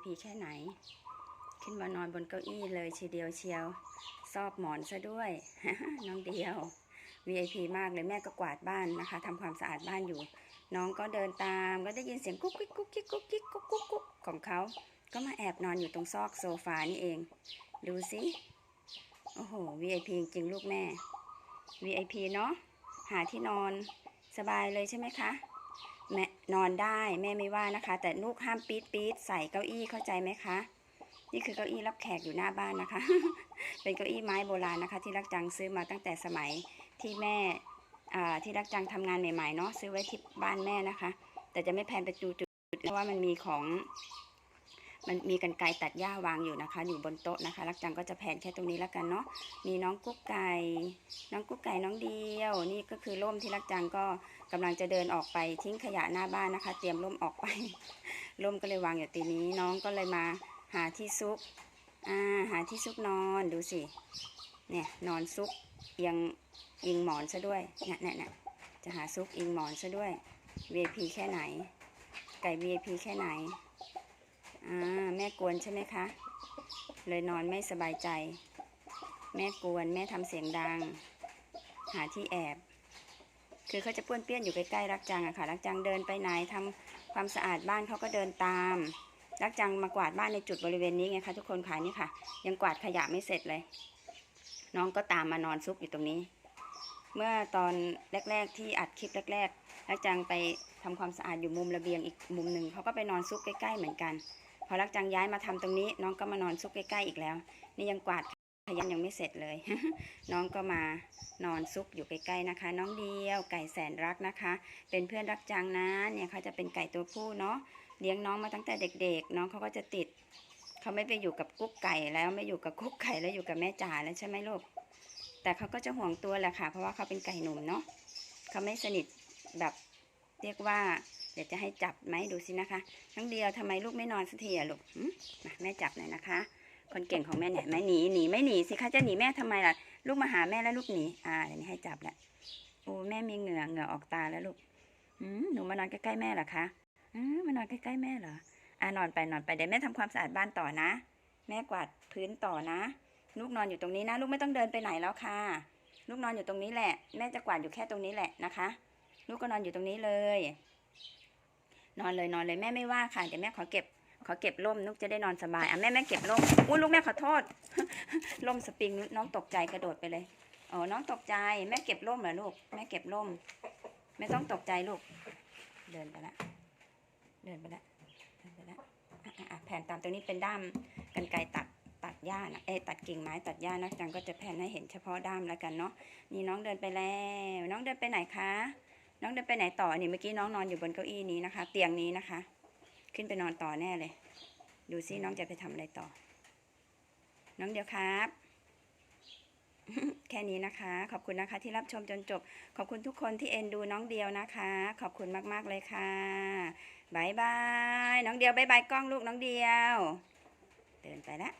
VIP แค่ไหน ขึ้นมานอนบนเก้าอี้เลยทีเดียวเชียว ซอบหมอนซะด้วย น้องเดียว VIP มากเลยแม่ก็กวาดบ้านนะคะทำความสะอาดบ้านอยู่ น้องก็เดินตามก็ได้ยินเสียงกุ๊กกิ๊กกุ๊กกิ๊กกุ๊กกิ๊กกุ๊กกุ๊กกุ๊กของเขาก็มาแอบนอนอยู่ตรงซอกโซฟานี่เอง ดูสิโอ้โห VIP จริงลูกแม่ VIP เนาะหาที่นอนสบายเลยใช่ไหมคะ แม่นอนได้แม่ไม่ว่านะคะ แต่ลูกห้ามปี๊ดปี๊ดใส่เก้าอี้เข้าใจไหมคะ นี่คือเก้าอี้รับแขกอยู่หน้าบ้านนะคะ เป็นเก้าอี้ไม้โบราณนะคะ ที่รักจังซื้อมาตั้งแต่สมัยที่แม่ที่รักจังทำงานใหม่ๆเนาะซื้อไว้ที่บ้านแม่นะคะ แต่จะไม่แพนไปจูจุดเพราะว่ามันมีของ มันมีกันไกตัดหญ้าวางอยู่นะคะ อยู่บนโต๊ะนะคะรักจังก็จะแผนแค่ตรงนี้แล้วกันเนาะมีน้องกุ๊กไก่ น้องกุ๊กไก่น้องเดียว นี่ก็คือร่มที่รักจังก็กำลังจะเดินออกไปทิ้งขยะหน้าบ้านนะคะ เตรียมร่มออกไปร่มก็เลยวางอยู่ตีนี้น้องก็เลยมาหาที่ซุกอ่าหาที่ซุกนอนดูสิเนี่ยนอนซุกเอียงอิงหมอนซะด้วยเนี่ยเนี่ยเนี่ยจะหาซุกอิงหมอนซะด้วย VIP แค่ไหน ไก่ VIP แค่ไหน อ่าแม่กวนใช่ไหมคะ เลยนอนไม่สบายใจ แม่กวนแม่ทำเสียงดัง หาที่แอบ คือเขาจะป้วนเปี้ยนอยู่ใกล้ๆรักจังอะค่ะ รักจังเดินไปไหนทำความสะอาดบ้านเขาก็เดินตาม รักจังมากวาดบ้านในจุดบริเวณนี้ไงคะทุกคนค่ะนี่ค่ะ ยังกวาดขยะไม่เสร็จเลย น้องก็ตามมานอนซุกอยู่ตรงนี้ เมื่อตอนแรก ๆ ที่อัดคลิปแรกๆรักจังไปทำความสะอาดอยู่มุมระเบียงอีกมุมหนึ่งเขาก็ไปนอนซุกใกล้ๆเหมือนกัน พอรักจังย้ายมาทำตรงนี้ น้องก็มานอนซุกใกล้ๆอีกแล้ว นี่ยังกวาดขยันยังไม่เสร็จเลย น้องก็มานอนซุกอยู่ใกล้ๆนะคะ น้องเดียวไก่แสนรักนะคะ เป็นเพื่อนรักจังนะเนี่ยเขาจะเป็นไก่ตัวผู้เนาะเลี้ยงน้องมาตั้งแต่เด็ก ๆ น้องเขาก็จะติดเขาไม่ไปอยู่กับกุ๊กไก่แล้วไม่อยู่กับกุ๊กไก่แล้วอยู่กับแม่จ๋าแล้วใช่ไหมลูกแต่เขาก็จะห่วงตัวแหละค่ะ เพราะว่าเขาเป็นไก่หนุ่มเนาะเขาไม่สนิทแบบเรียกว่า เดี๋ยวจะให้จับไหมดูสินะคะ ทั้งเดียวทำไมลูกไม่นอนสักทีอะลูกมาแม่จับหน่อยนะคะ คนเก่งของแม่เนี่ยแม่หนีหนีไม่หนีสิคะจะหนีแม่ทำไมล่ะ ลูกมาหาแม่แล้วลูกหนีอ่าเดี๋ยวนี้ให้จับแหละโอ้แม่มีเหงื่อเหงื่อออกตาแล้วลูกอืมหนูมานอนใกล้ๆแม่เหรอคะอืมมานอนใกล้ๆแม่เหรออ่านอนไปนอนไปเดี๋ยวแม่ทำความสะอาดบ้านต่อนะ แม่กวาดพื้นต่อนะ ลูกนอนอยู่ตรงนี้นะ ลูกไม่ต้องเดินไปไหนแล้วค่ะ ลูกนอนอยู่ตรงนี้แหละ แม่จะกวาดอยู่แค่ตรงนี้แหละนะคะ ลูกก็นอนอยู่ตรงนี้เลย นอนเลยนอนเลยแม่ไม่ว่าค่ะเดี๋ยวแม่ขอเก็บขอเก็บร่มนุกจะได้นอนสบายอะแม่แม่เก็บร่มอุ้ยลูกแม่ขอโทษร่มสปริงน้องตกใจกระโดดไปเลยอ๋อน้องตกใจแม่เก็บร่มเหรอลูกแม่เก็บร่มไม่ต้องตกใจลูก เดินไปละเดินไปละเดินไปละแผ่นตามตรงนี้เป็นด้ามกันไกตัดตัดหญ้านะเอตัดกิ่งไม้ตัดหญ้านะจังก็จะแผ่นให้เห็นเฉพาะด้ามแล้วกันเนาะนี่น้องเดินไปแล้ว น้องเดินไปไหนคะ น้องเดินไปไหนต่อนี่เมื่อกี้น้องนอนอยู่บนเก้าอี้นี้นะคะ เตียงนี้นะคะ ขึ้นไปนอนต่อแน่เลย ดูซิน้องจะไปทำอะไรต่อ น้องเดียวครับ แค่นี้นะคะ ขอบคุณนะคะ ที่รับชมจนจบ ขอบคุณทุกคนที่เอ็นดูน้องเดียวนะคะ ขอบคุณมากๆเลยค่ะบายบายน้องเดียวบายบายกล้องลูกน้องเดียว เดินไปละ